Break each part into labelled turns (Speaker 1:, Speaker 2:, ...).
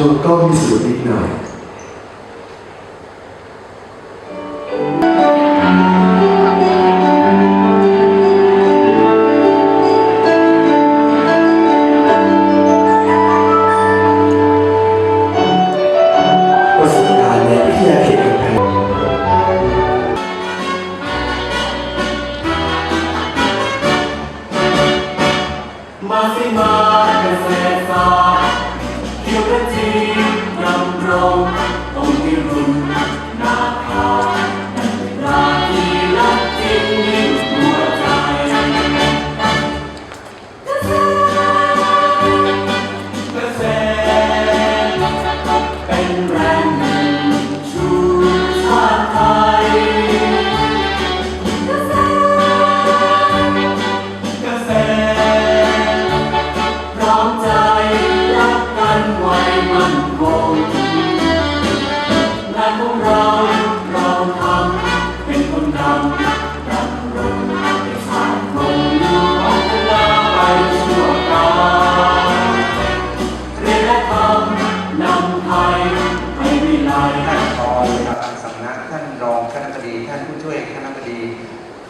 Speaker 1: ช่วงก็มีสูตรนิดหน่อยประสบการณ์ในวิทยากำแพง
Speaker 2: มาสิมาเกษตรศาส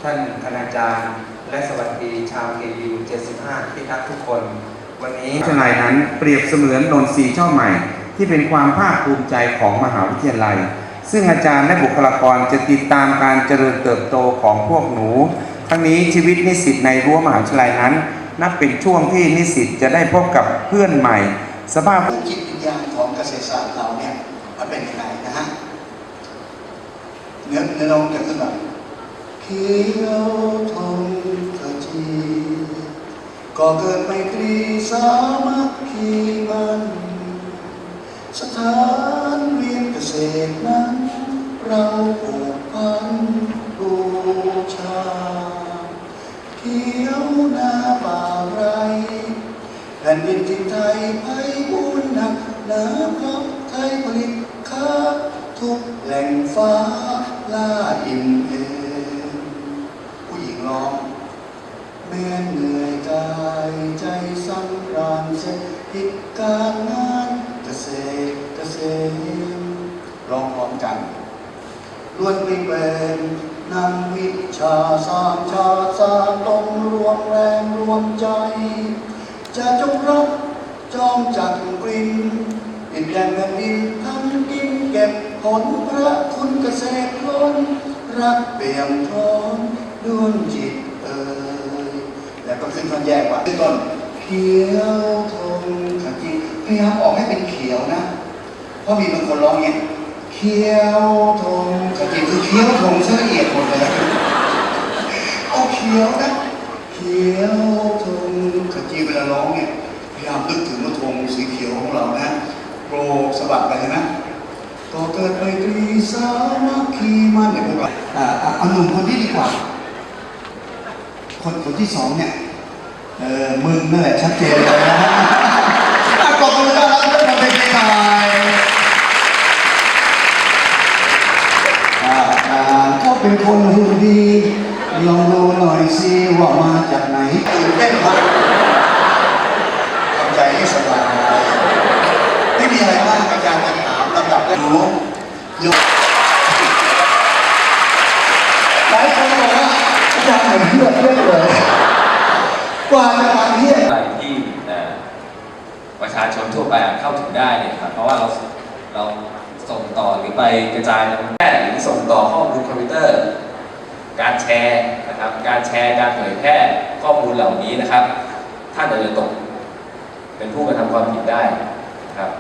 Speaker 2: ท่านค
Speaker 3: ณาจารย์ และสวัสดีชาวเกยู75 ที่ทักทุกคน วันนี้วิทยาลัยนั้นเปรียบเสมือนนนทรีย์ช่อใหม่ ที่เป็นความภาคภูมิใจของมหาวิทยาลัย ซึ่งอาจารย์และบุคลากรจะติดตามการเจริญเติบโตของพวกหนู ทั้งนี้ชีวิตนิสิตในรั้วมหาวิทยาลัยนั้น นับเป็นช่วงที่นิสิตจะได้พบกับเพื่อนใหม่ สภาพ
Speaker 4: จิตวิญญาณของเกษตรศาสตร์เราเนี่ยมันเป็นยังไงนะฮะเนื้อเนื้อร้องจะขึ้นแบบเขี ยวทองขจีก็เกิดไมตรีสามัคคีมันสถานเรียนเกษตรนั้น เราผูกพันบูชาเขียวหน้าป่าไรแผ่นดินที่ไทยไพบูรณ์หนักหนา แม้เหนื่อยกายใจสั่งรานเสร็จกิจการงานเกษตรเกษมร้องพร้อมกันล้วนไม่เป็นนำวิชาสร้างชาติสร้างตรงรวมแรงรวมใจ จะจงรักจองจักกลิ่นเปลี่ยนแปลงแผ่นดินทำกินเก็บผลพระคุณเกษตรล้นรักเปี่ยมท้องดวงจิตเอ่ย แล้วก็ขึ้นท่อนแยกว่าขึ้นต้นเขียวทงขจีพยายามออกให้เป็นเขียวนะ เพราะมีบางคนร้องเงี้ยเขียวทงขจีคือเขียวทงซะละเอียดหมดเลยเอาเขียวนะเขียวธงขจีเวลาร้องเนี่ยพยายามนึกถึงว่าธงสีเขียวของเรานะโปรกสะบัดไปนไหมก็เกิดไมตรีสามัคคีมันเนี่ยพวกเราอ่าอะเอาหนุ่มคนนี้ดีกว่า คนคนที่สองเนี่ยเออมึงนั่นแหละชัดเจนเลยนะอะกดมือต้อนรับเพื่อนมาเป็นหน่อยอ่าอ่าก็เป็นคนหุ่นดีลองดูหน่อยสิว่ามาจากไหนตื่นเต้นครับทำใจให้สบายไม่มีอะไรมากอาจารย์จะถามลำดับแรกหนูยกหลายคนบอกว่าอา จารย์เหมือนเพื่อนเพื่อนเลยกว่าจะมาเที่ยง
Speaker 5: อะไรที่ประชาชนทั่วไปเข้าถึงได้เนี่ยครับเพราะว่าเราเราส่งต่อหรือไปกระจายทางแพทย์หรือส่งต่อข้อมูลคอมพิวเตอร์ การแชร์นะครับ การแชร์การเผยแพร่ข้อมูลเหล่านี้นะครับ ท่านอาจจะตกเป็นผู้กระทำความผิดได้นะครับ